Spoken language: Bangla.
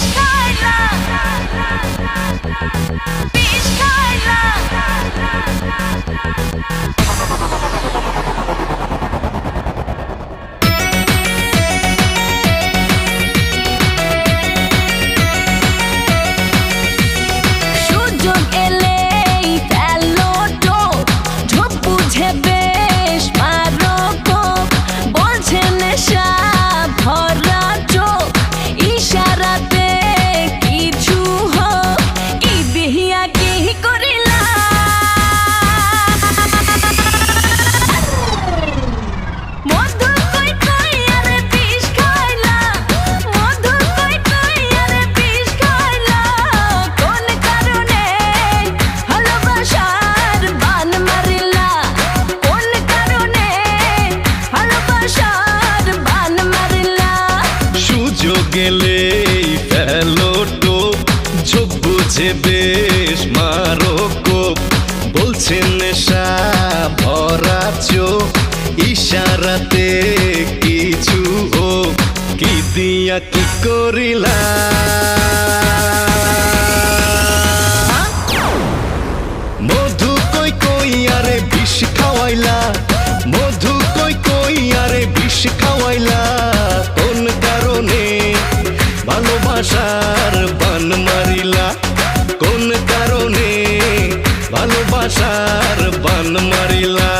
বিষ গেলেই ফেলো টোপ, ঝোপ বুঝে বেশ মারো কোপ। বলছে নেশা ভরা চোখ, ইশারাতে কিছু হোক। কি দিয়া কি করিলা? মধু কই কই আরে বিষ খাওয়াইলা? ভালোবাসার বান মারিলা? কোন কারণে ভালোবাসার বান মারিলা?